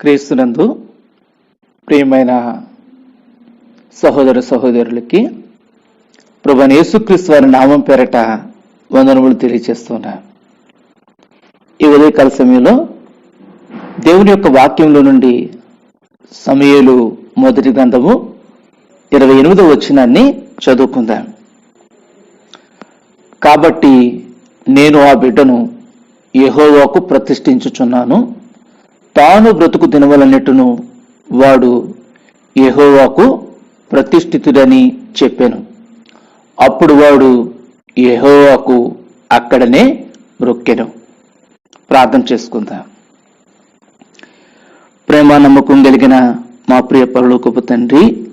క్రీస్తునందు ప్రియమైన సహోదర సహోదరులకి ప్రభు యేసుక్రీస్తు వారి నామం పేరట వందనములు తెలియజేస్తున్నా ఈ ఉదయకాల సమయంలో దేవుని యొక్క వాక్యంలో నుండి సమయలు మొదటి గ్రంథము ఇరవై ఎనిమిదో వచ్చినాన్ని చదువుకుందాం. కాబట్టి నేను ఆ బిడ్డను యహోవాకు ప్రతిష్ఠించుచున్నాను. తాను బ్రతుకు దినవలన్నట్టును వాడు యహోవాకు ప్రతిష్ఠితుడని చెప్పాను. అప్పుడు వాడు యహోవాకు అక్కడనే రొక్కెను. ప్రార్థన చేసుకుందాం. ప్రేమ నమ్మకం కలిగిన మా ప్రియ పరలోకపు తండ్రి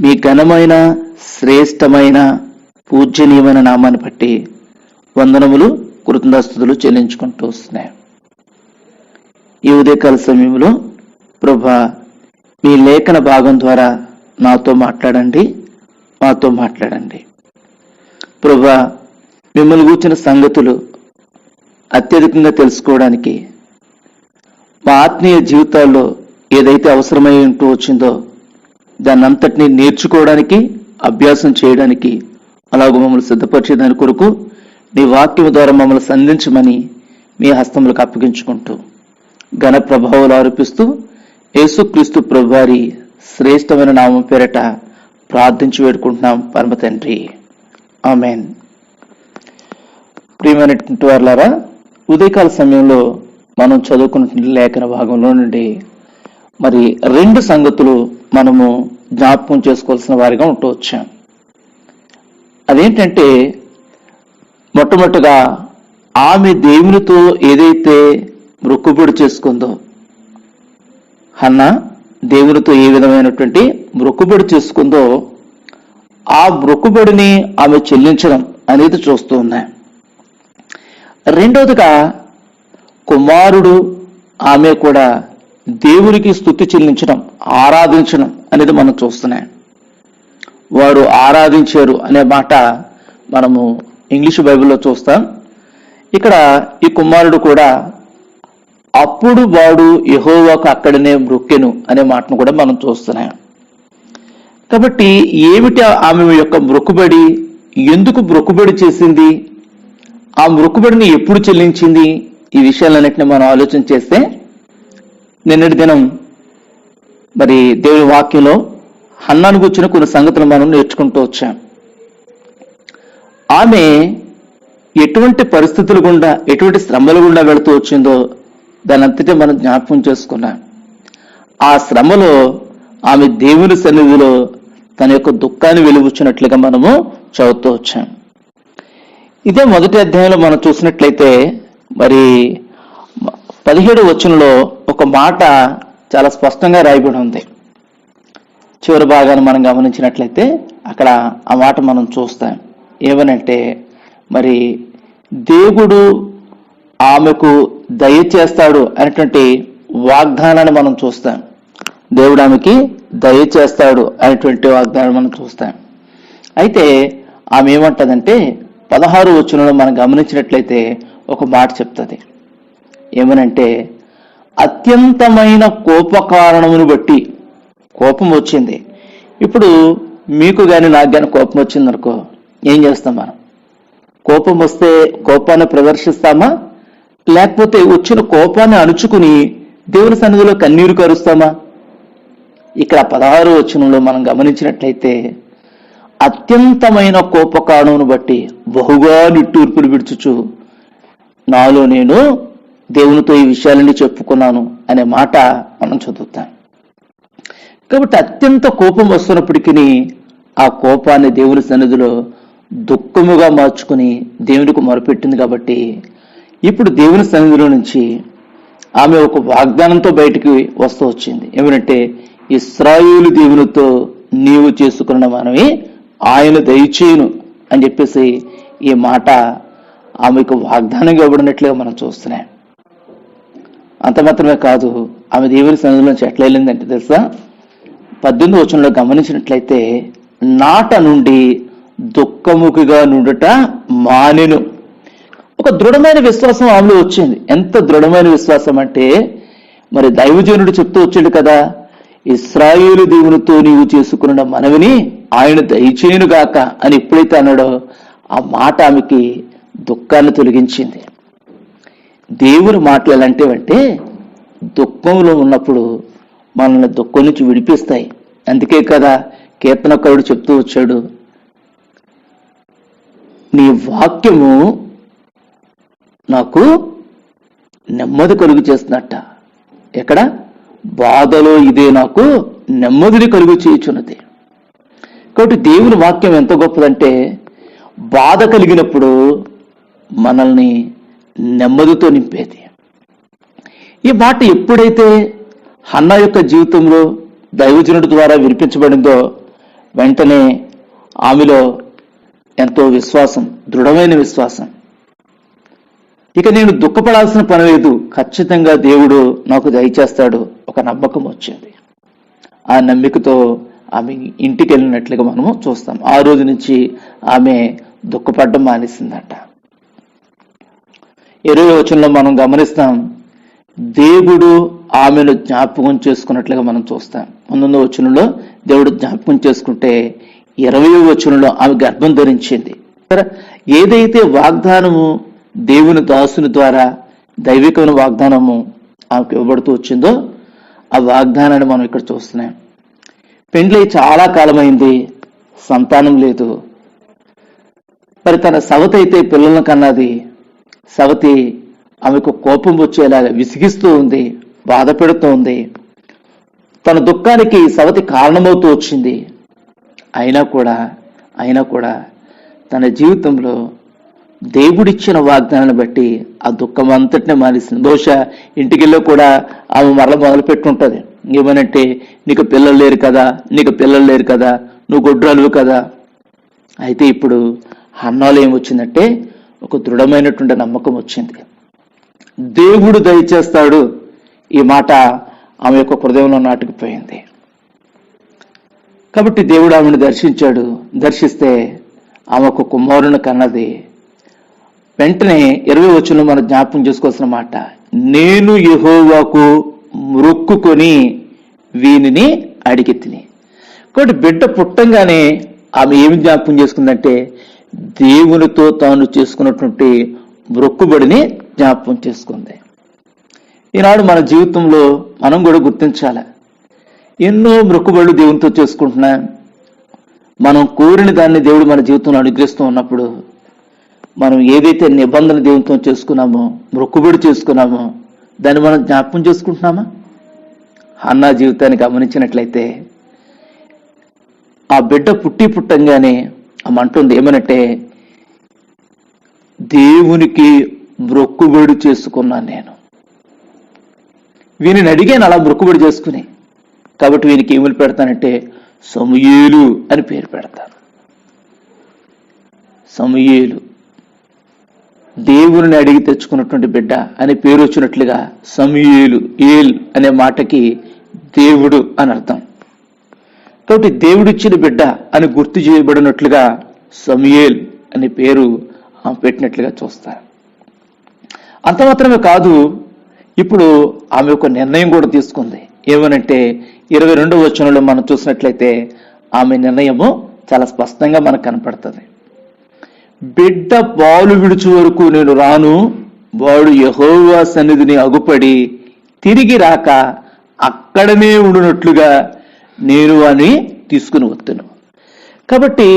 మీ ఘనమైన శ్రేష్టమైన పూజ్యనీయమైన నామాన్ని బట్టి వందనములు కృతజ్ఞతలు చెల్లించుకుంటూ వస్తున్నాయి ఈ ఉదయకాల సమయంలో ప్రభా మీ లేఖన భాగం ద్వారా నాతో మాట్లాడండి మాతో మాట్లాడండి. ప్రభా మిమ్మల్ని కూర్చిన సంగతులు అత్యధికంగా తెలుసుకోవడానికి మా ఆత్మీయ జీవితాల్లో ఏదైతే అవసరమై ఉంటూ వచ్చిందో దాన్ని అంతటినీ నేర్చుకోవడానికి అభ్యాసం చేయడానికి అలాగూ మమ్మల్ని సిద్ధపరిచే దాని కొరకు నీ వాక్యం ద్వారా మమ్మల్ని సంధించమని మీ హస్తములకు అప్పగించుకుంటూ ఘన ప్రభావాలు ఆరోపిస్తూ యేసుక్రీస్తు ప్రభువారి శ్రేష్టమైన నామం పేరట ప్రార్థించి వేడుకుంటున్నాం. పరమ తండ్రి. ఆమెన్. ప్రియమైనటువంటి వారులారా ఉదయకాల సమయంలో మనం చదువుకున్న లేఖన భాగంలో నుండి మరి రెండు సంగతులు మనము జ్ఞాపకం చేసుకోవాల్సిన వారిగా ఉంటూ వచ్చాం. అదేంటంటే మొట్టమొదటిగా ఆమె దేవునితో ఏదైతే మృక్కుబడి చేసుకుందో. హన్న దేవునితో ఏ విధమైనటువంటి మృక్కుబడి చేసుకుందో ఆ మృక్కుబడిని ఆమె చెల్లించడం అనేది చూస్తూ ఉన్నాయి. రెండవదిగా కుమారుడు ఆమె కూడా దేవునికి స్థుతి చెల్లించడం ఆరాధించడం అనేది మనం చూస్తున్నాం వారు ఆరాధించారు అనే మాట మనము ఇంగ్లీష్ బైబిల్లో చూస్తాం. ఇక్కడ ఈ కుమారుడు కూడా అప్పుడు వాడు యహోవాకు అక్కడనే మృక్కెను అనే మాటను కూడా మనం చూస్తున్నాం. కాబట్టి ఏమిటి ఆమె యొక్క మృక్కుబడి? ఎందుకు మృక్కుబడి చేసింది? ఆ మృక్కుబడిని ఎప్పుడు చెల్లించింది? ఈ విషయాలన్నింటినీ మనం ఆలోచన చేస్తే నిన్నటి దినం మరి దేవుని వాక్యంలో హన్నాను కూర్చున్న కొన్ని సంగతులు మనం నేర్చుకుంటూ వచ్చాం. ఆమె ఎటువంటి పరిస్థితులు గుండా ఎటువంటి శ్రమల గుండా వెళుతూ వచ్చిందో దాని అంతటే మనం జ్ఞాపకం చేసుకున్నాం. ఆ శ్రమలో ఆమె దేవుని సన్నిధిలో తన యొక్క దుఃఖాన్ని వెలుగుచ్చినట్లుగా మనము చదువుతూ వచ్చాం. ఇదే మొదటి అధ్యాయంలో మనం చూసినట్లయితే మరి పదిహేడు వచనంలో ఒక మాట చాలా స్పష్టంగా రాయబడి ఉంది. చివరి భాగాన్ని మనం గమనించినట్లయితే అక్కడ ఆ మాట మనం చూస్తాం. ఏమనంటే మరి దేవుడు ఆమెకు దయచేస్తాడు అనేటువంటి వాగ్దానాన్ని మనం చూస్తాం. దేవుడు ఆమెకి దయచేస్తాడు అనేటువంటి వాగ్దానం మనం చూస్తాం. అయితే ఆమె ఏమంటదంటే పదహారు వచనంలో మనం గమనించినట్లయితే ఒక మాట చెప్తుంది. ఏమనంటే అత్యంతమైన కోప కారణమును బట్టి కోపం వచ్చింది. ఇప్పుడు మీకు కానీ నాకు కానీ కోపం వచ్చింది అనుకో ఏం చేస్తాం మనం? కోపం వస్తే కోపాన్ని ప్రదర్శిస్తామా? లేకపోతే వచ్చిన కోపాన్ని అణుచుకుని దేవుని సన్నిధిలో కన్నీరు కరుస్తామా? ఇక్కడ పదహారు వచనంలో మనం గమనించినట్లయితే అత్యంతమైన కోపకారణమును బట్టి బహుగా నిట్టూర్పులు విడుచుచు నాలో నేను దేవునితో ఈ విషయాలన్నీ చెప్పుకున్నాను అనే మాట మనం చదువుతాం. కాబట్టి అత్యంత కోపం వస్తున్నప్పటికీ ఆ కోపాన్ని దేవుని సన్నిధిలో దుఃఖముగా మార్చుకుని దేవునికి మొరపెట్టింది కాబట్టి ఇప్పుడు దేవుని సన్నిధిలో నుంచి ఆమె ఒక వాగ్దానంతో బయటికి వస్తూ వచ్చింది. ఏమిటంటే ఇస్రాయేలు దేవునితో నీవు చేసుకున్న మనమే ఆయన దయచేయును అని చెప్పేసి ఈ మాట ఆమెకు వాగ్దానంగా ఇవ్వబడినట్లుగా మనం చూస్తున్నాం. అంత మాత్రమే కాదు ఆమె దేవుని సన్నిధిలో నుంచి ఎట్లా వెళ్ళిందంటే తెలుసా? పద్దెనిమిది వచనంలో గమనించినట్లయితే నాట నుండి దుఃఖముఖిగా నుండుట మానెను. ఒక దృఢమైన విశ్వాసం ఆమెలో వచ్చింది. ఎంత దృఢమైన విశ్వాసం అంటే మరి దైవజనుడు చెప్తూ వచ్చాడు కదా ఇస్రాయేలు దేవునితో నీవు చేసుకున్న మనవిని ఆయన దయచేయునుగాక అని ఎప్పుడైతే అన్నాడో ఆ మాట ఆమెకి దుఃఖాన్ని తొలగించింది. దేవుని మాటలు ఎలాంటివంటే దుఃఖంలో ఉన్నప్పుడు మనల్ని దుఃఖం నుంచి విడిపిస్తాయి. అందుకే కదా కీర్తనకారుడు చెప్తూ వచ్చాడు నీ వాక్యము నాకు నెమ్మది కలుగు చేస్తున్నట్ట. ఎక్కడ? బాధలో ఇదే నాకు నెమ్మదిని కలుగు చేయుచున్నది. కాబట్టి దేవుని వాక్యం ఎంత గొప్పదంటే బాధ కలిగినప్పుడు మనల్ని నెమ్మదితో నింపేది. ఈ మాట ఎప్పుడైతే హన్నా యొక్క జీవితంలో దైవజనుడి ద్వారా వినిపించబడిందో వెంటనే ఆమెలో ఎంతో విశ్వాసం దృఢమైన విశ్వాసం ఇక నేను దుఃఖపడాల్సిన పని లేదు. ఖచ్చితంగా దేవుడు నాకు దయచేస్తాడు. ఒక నమ్మకం వచ్చింది. ఆ నమ్మికతో ఆమె ఇంటికి వెళ్ళినట్లుగా మనము చూస్తాం. ఆ రోజు నుంచి ఆమె దుఃఖపడడం మానేసిందట. ఇరవై వచనంలో మనం గమనిస్తాం. దేవుడు ఆమెను జ్ఞాపకం చేసుకున్నట్లుగా మనం చూస్తాం. ముందున్న వచనంలో దేవుడు జ్ఞాపకం చేసుకుంటే ఇరవై వచనంలో ఆమె గర్భం ధరించింది. ఏదైతే వాగ్దానము దేవుని దాసుని ద్వారా దైవికమైన వాగ్దానము ఆమెకు ఇవ్వబడుతూ వచ్చిందో ఆ వాగ్దానాన్ని మనం ఇక్కడ చూస్తున్నాం. పెండ్లై చాలా కాలమైంది సంతానం లేదు. మరి తన సవతి అయితే పిల్లలను కన్నది. సవతి ఆమెకు కోపం వచ్చేలాగా విసిగిస్తూ ఉంది బాధ పెడుతూ ఉంది. తన దుఃఖానికి సవతి కారణమవుతూ వచ్చింది. అయినా కూడా అయినా కూడా తన జీవితంలో దేవుడిచ్చిన వాగ్దానాన్ని బట్టి ఆ దుఃఖం అంతటినే మానేసింది. బహుశా ఇంటికెళ్ళో కూడా ఆమె మరల మొదలు పెట్టుంటుంది ఏమనంటే నీకు పిల్లలు లేరు కదా నీకు పిల్లలు లేరు కదా నువ్వు గొడ్రాలువు కదా. అయితే ఇప్పుడు హన్నాలో ఏమొచ్చిందంటే ఒక దృఢమైనటువంటి నమ్మకం వచ్చింది. దేవుడు దయచేస్తాడు. ఈ మాట ఆమె యొక్క హృదయంలో నాటుకుపోయింది. కాబట్టి దేవుడు ఆమెను దర్శించాడు. దర్శిస్తే ఆమె ఒక కుమారుని కన్నది వెంటనే ఇరవై వచ్చును మనం జ్ఞాపకం చేసుకోవాల్సిన మాట. నేను యహోవాకు మొక్కుకొని వీనిని అడిగి తిని కాబట్టి బిడ్డ పుట్టంగానే ఆమె ఏమి జ్ఞాపకం చేసుకుందంటే దేవునితో తాను చేసుకున్నటువంటి మొక్కుబడిని జ్ఞాపకం చేసుకుంది. ఈనాడు మన జీవితంలో మనం కూడా గుర్తించాలి. ఎన్నో మొక్కుబడులు దేవునితో చేసుకుంటున్నాం. మనం కోరిన దాన్ని దేవుడు మన జీవితంలో అనుగ్రహిస్తూ ఉన్నప్పుడు మనం ఏదైతే నిబంధన దేవునితో చేసుకున్నామో మొక్కుబడి చేసుకున్నామో దాన్ని మనం జ్ఞాపకం చేసుకుంటున్నామా? అన్న జీవితాన్ని గమనించినట్లయితే ఆ బిడ్డ పుట్టి పుట్టంగానే ఆమె అంటుంది ఏమనంటే దేవునికి మొక్కుబడి చేసుకున్నాను నేను. వీనిని అడిగాను అలా మొక్కుబడి చేసుకుని. కాబట్టి వీనికి ఏములు పెడతానంటే సమయేలు అని పేరు పెడతాను. సమయేలు. దేవుని అడిగి తెచ్చుకున్నటువంటి బిడ్డ అనే పేరు వచ్చినట్లుగా సమూయేలు ఏల్ అనే మాటకి దేవుడు అని అర్థం. కాబట్టి దేవుడిచ్చిన బిడ్డ అని గుర్తు చేయబడినట్లుగా సమూయేల్ అనే పేరు ఆమె పెట్టినట్లుగా చూస్తారు. అంత మాత్రమే కాదు ఇప్పుడు ఆమె ఒక నిర్ణయం కూడా తీసుకుంది. ఏమనంటే ఇరవై రెండవ వచనంలో మనం చూసినట్లయితే ఆమె నిర్ణయము చాలా స్పష్టంగా మనకు కనపడుతుంది. బిడ్డ పాలు విడుచు వరకు నేను రాను. వాడు యహోవా సన్నిధిని అగుపడి తిరిగి రాక అక్కడనే ఉండునట్లుగా నేను అని తీసుకుని వస్తాను కాబట్టి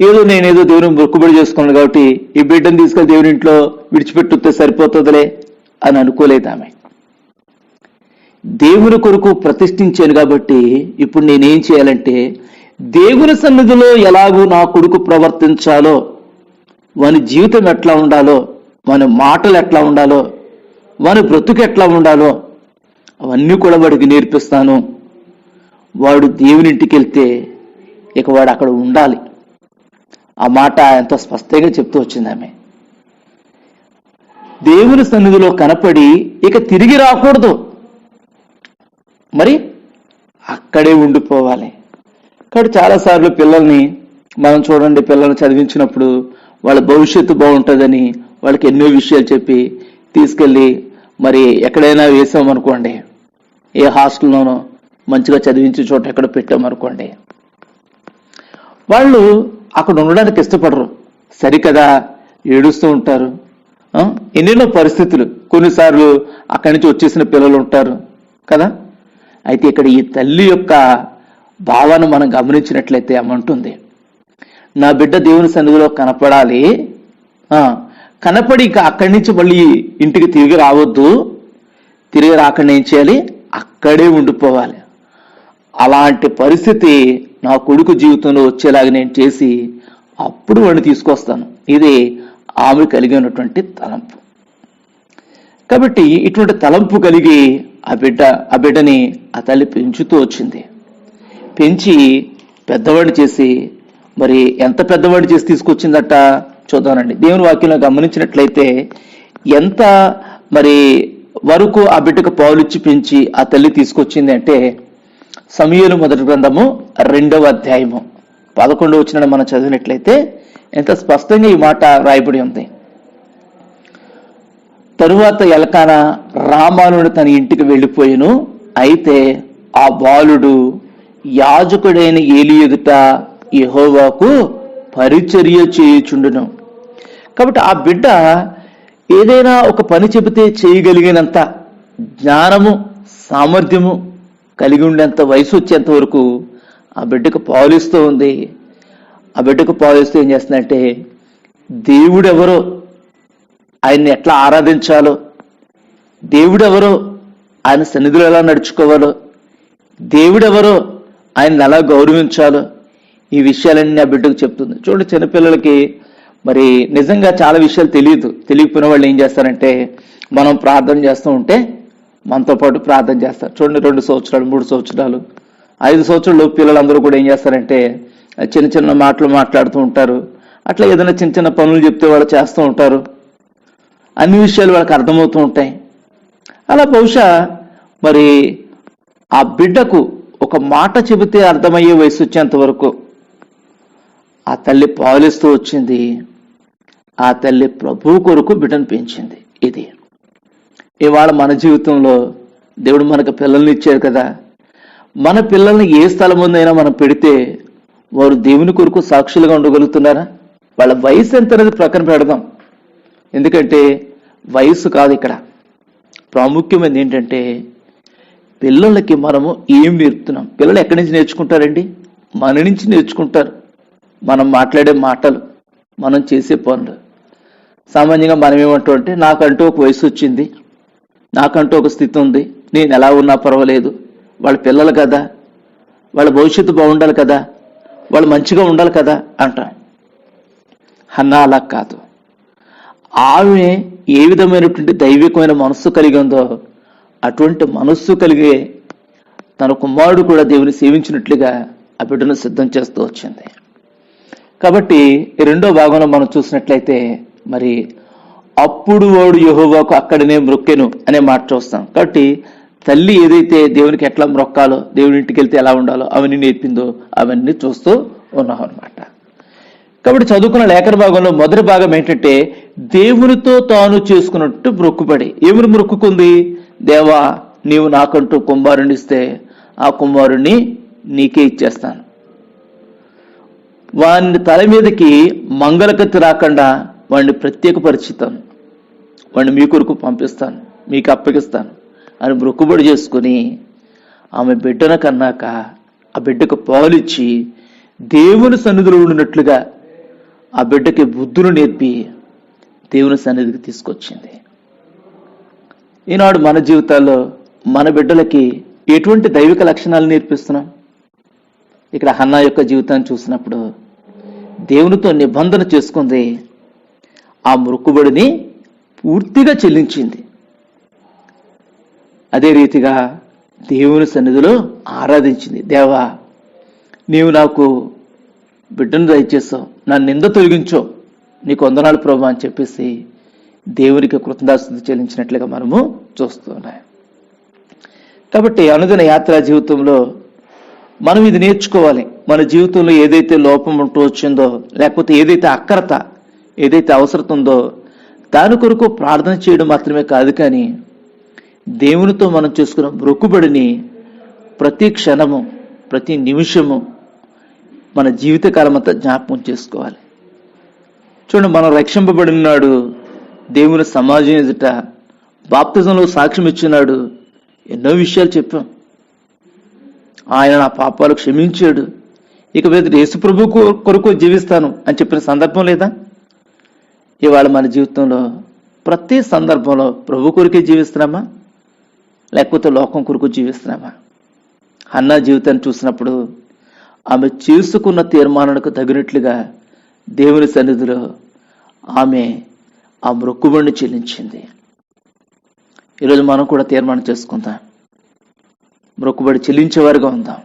ఏదో నేనేదో దేవుని మొక్కుబడి చేసుకున్నాను కాబట్టి ఈ బిడ్డను తీసుకెళ్ళి దేవుని ఇంట్లో విడిచిపెట్టుతే సరిపోతుందిలే అని అనుకోలేదు ఆమె. దేవుని కొరకు ప్రతిష్ఠించాను కాబట్టి ఇప్పుడు నేనేం చేయాలంటే దేవుని సన్నిధిలో ఎలాగూ నా కొడుకు ప్రవర్తించాలో వాని జీవితం ఎట్లా ఉండాలో వాని మాటలు ఎట్లా ఉండాలో వాని బ్రతుకు ఎట్లా ఉండాలో అవన్నీ కూడా వాడికి నేర్పిస్తాను. వాడు దేవునింటికి వెళ్తే ఇక వాడు అక్కడ ఉండాలి. ఆ మాట ఎంతో స్పష్టంగా చెప్తూ వచ్చింది ఆమె. దేవుని సన్నిధిలో కనపడి ఇక తిరిగి రాకూడదు. మరి అక్కడే ఉండిపోవాలి. కాబట్టి చాలాసార్లు పిల్లల్ని మనం చూడండి పిల్లల్ని చదివించినప్పుడు వాళ్ళ భవిష్యత్తు బాగుంటుందని వాళ్ళకి ఎన్నో విషయాలు చెప్పి తీసుకెళ్ళి మరి ఎక్కడైనా వేసామనుకోండి ఏ హాస్టల్లోనో మంచిగా చదివించే చోట ఎక్కడ పెట్టామనుకోండి వాళ్ళు అక్కడ ఉండడానికి ఇష్టపడరు. సరికదా ఏడుస్తూ ఉంటారు. ఎన్నెన్నో పరిస్థితులు. కొన్నిసార్లు అక్కడి నుంచి వచ్చేసిన పిల్లలు ఉంటారు కదా? అయితే ఇక్కడ ఈ తల్లి యొక్క భావాన్ని మనం గమనించినట్లయితే అమ్మంటుంది నా బిడ్డ దేవుని సన్నిధిలో కనపడాలి. ఆ, కనపడి ఇక అక్కడి నుంచి మళ్ళీ ఇంటికి తిరిగి రావద్దు. తిరిగి రాకుండా ఏం చేయాలి? అక్కడే ఉండిపోవాలి. అలాంటి పరిస్థితి నా కొడుకు జీవితంలో వచ్చేలాగా నేను చేసి అప్పుడు వాడిని తీసుకొస్తాను. ఇది ఆమె కలిగి ఉన్నటువంటి తలంపు. కాబట్టి ఇటువంటి తలంపు కలిగి ఆ బిడ్డ ఆ బిడ్డని ఆ తల్లి పెంచుతూ వచ్చింది. పెంచి పెద్దవాడు చేసి మరి ఎంత పెద్దవాడు చేసి తీసుకొచ్చిందట చూద్దామండి. దేవుని వాక్యంలో గమనించినట్లయితే ఎంత మరి వరకు ఆ బిడ్డకు పావులిచ్చి పెంచి ఆ తల్లి తీసుకొచ్చింది అంటే సమయలు మొదటి గ్రంథము రెండవ అధ్యాయము. పదకొండవ వచ్చిన మనం చదివినట్లయితే ఎంత స్పష్టంగా ఈ మాట రాయబడి ఉంది. తరువాత ఎలకాన రామానుడు తన ఇంటికి వెళ్ళిపోయాను. అయితే ఆ బాలుడు యాజకుడైన ఏలి ఎదుట యహోవాకు పరిచర్య చేయుచుండును. కాబట్టి ఆ బిడ్డ ఏదైనా ఒక పని చెబితే చేయగలిగినంత జ్ఞానము సామర్థ్యము కలిగి ఉండేంత వయసు వచ్చేంత వరకు ఆ బిడ్డకు పాలిస్తూ ఉంది. ఆ బిడ్డకు పాలిస్తూ ఏం చేస్తుందంటే దేవుడెవరో ఆయన్ని ఎట్లా ఆరాధించాలో దేవుడెవరో ఆయన సన్నిధిలో ఎలా నడుచుకోవాలో దేవుడెవరో ఆయన్ని ఎలా గౌరవించాలో ఈ విషయాలన్నీ ఆ బిడ్డకు చెప్తుంది. చూడండి చిన్నపిల్లలకి మరి నిజంగా చాలా విషయాలు తెలియదు. తెలియకపోయిన వాళ్ళు ఏం చేస్తారంటే మనం ప్రార్థన చేస్తూ ఉంటే మనతో పాటు ప్రార్థన చేస్తారు. చూడండి రెండు సంవత్సరాలు మూడు సంవత్సరాలు ఐదు సంవత్సరాలు పిల్లలందరూ కూడా ఏం చేస్తారంటే చిన్న చిన్న మాటలు మాట్లాడుతూ ఉంటారు. అట్లా ఏదైనా చిన్న చిన్న పనులు చెప్తే వాళ్ళు చేస్తూ ఉంటారు. అన్ని విషయాలు వాళ్ళకి అర్థమవుతూ ఉంటాయి. అలా బహుశా మరి ఆ బిడ్డకు ఒక మాట చెబితే అర్థమయ్యే వయసు వచ్చేంత వరకు ఆ తల్లి పాలిస్తూ వచ్చింది. ఆ తల్లి ప్రభు కొరకు బిడ్డను పెంచింది. ఇది. ఇవాళ మన జీవితంలో దేవుడు మనకు పిల్లల్ని ఇచ్చారు కదా. మన పిల్లల్ని ఏ స్థలం ముందైనా మనం పెడితే వారు దేవుని కొరకు సాక్షులుగా ఉండగలుగుతున్నారా? వాళ్ళ వయసు ఎంత అనేది ప్రక్కన పెడదాం. ఎందుకంటే వయసు కాదు ఇక్కడ. ప్రాముఖ్యమైనది ఏంటంటే పిల్లలకి మనము ఏం నేర్పుతున్నాం? పిల్లలు ఎక్కడి నుంచి నేర్చుకుంటారండి? మన నుంచి నేర్చుకుంటారు. మనం మాట్లాడే మాటలు మనం చేసే పనులు. సామాన్యంగా మనం ఏమంటాం అంటే నాకంటూ ఒక వయసు వచ్చింది నాకంటూ ఒక స్థితి ఉంది నేను ఎలా ఉన్నా పర్వాలేదు వాళ్ళ పిల్లలు కదా వాళ్ళ భవిష్యత్తు బాగుండాలి కదా వాళ్ళు మంచిగా ఉండాలి కదా అంటాం. అన్నా అలా కాదు. ఆమె ఏ విధమైనటువంటి దైవికమైన మనస్సు కలిగి ఉందో అటువంటి మనస్సు కలిగే తన కుమారుడు కూడా దేవుని సేవించినట్లుగా ఆ బిడ్డను సిద్ధం చేస్తూ వచ్చింది. కాబట్టి రెండో భాగంలో మనం చూసినట్లయితే మరి అప్పుడు వాడు యహోవాకు అక్కడనే మ్రొక్కెను అనే మాట చూస్తాం. కాబట్టి తల్లి ఏదైతే దేవునికి ఎట్లా మ్రొక్కాలో దేవుని ఇంటికి వెళ్తే ఎలా ఉండాలో అవన్నీ నేర్పిందో అవన్నీ చూస్తూ ఉన్నాం అనమాట కాబట్టి చదువుకున్న లేఖన భాగంలో మొదటి భాగం ఏంటంటే దేవునితో తాను చేసుకున్నట్టు మొక్కుబడి. ఏమిని మొక్కుకుంది? దేవా నీవు నాకంటూ కుమారుని ఇస్తే ఆ కుమారుణ్ణి నీకే ఇచ్చేస్తాను. వాని తల మీదకి మంగళకత్తి రాకుండా వాడిని ప్రత్యేకపరిచితాను. వాడిని మీ కొరకు పంపిస్తాను మీకు అప్పగిస్తాను అని మొక్కుబడి చేసుకుని ఆమె బిడ్డన కన్నాక ఆ బిడ్డకు పాలిచ్చి దేవుని సన్నిధిలో ఉండినట్లుగా ఆ బిడ్డకి బుద్ధులు నేర్పి దేవుని సన్నిధికి తీసుకొచ్చింది. ఈనాడు మన జీవితాల్లో మన బిడ్డలకి ఎటువంటి దైవిక లక్షణాలు నేర్పిస్తున్నాం? ఇక్కడ హన్నా యొక్క జీవితాన్ని చూసినప్పుడు దేవునితో నిబంధన చేసుకుంది ఆ మొక్కుబడిని పూర్తిగా చెల్లించింది. అదే రీతిగా దేవుని సన్నిధిలో ఆరాధించింది. దేవా నీవు నాకు బిడ్డను దయచేసావు నా నింద తొలగించో నీకు వందనాలు ప్రభు అని చెప్పేసి దేవునికి కృతజ్ఞతాస్థుతి చెల్లించినట్లుగా మనము చూస్తున్నాం. కాబట్టి అనుదిన యాత్రా జీవితంలో మనం ఇది నేర్చుకోవాలి. మన జీవితంలో ఏదైతే లోపం ఉంటూ వచ్చిందో లేకపోతే ఏదైతే అక్కరత ఏదైతే అవసరం ఉందో దాని కొరకు ప్రార్థన చేయడం మాత్రమే కాదు కానీ దేవునితో మనం చేసుకున్న మొక్కుబడిని ప్రతి క్షణము ప్రతి నిమిషము మన జీవితకాలం అంతా జ్ఞాపకం చేసుకోవాలి. చూడండి మనం రక్షింపబడినాడు దేవుని సమాజం ఎదుట బాప్తిజంలో సాక్ష్యం ఇచ్చినాడు ఎన్నో విషయాలు చెప్పాం. ఆయన నా పాపాలు క్షమించాడు. ఇక మీద యేసుప్రభు కొరకు జీవిస్తాను అని చెప్పిన సందర్భం లేదా? ఇవాళ మన జీవితంలో ప్రతి సందర్భంలో ప్రభు కొరికే జీవిస్తున్నామా? లేకపోతే లోకం కొరకు జీవిస్తున్నామా? అన్న జీవితాన్ని చూసినప్పుడు ఆమె చేసుకున్న తీర్మానానికి తగినట్లుగా దేవుని సన్నిధిలో ఆమె ఆ మృక్కుబడిని చెల్లించింది. ఈరోజు మనం కూడా తీర్మానం చేసుకుందాం. మొక్కుబడి చెల్లించేవారుగా ఉందాం.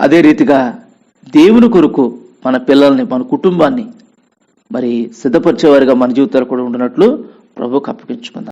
అదే రీతిగా దేవుని కొరకు మన పిల్లల్ని మన కుటుంబాన్ని మరి సిద్ధపరిచేవారుగా మన జీవితాలు కూడా ఉండినట్లు ప్రభుకు అప్పగించుకుందాం.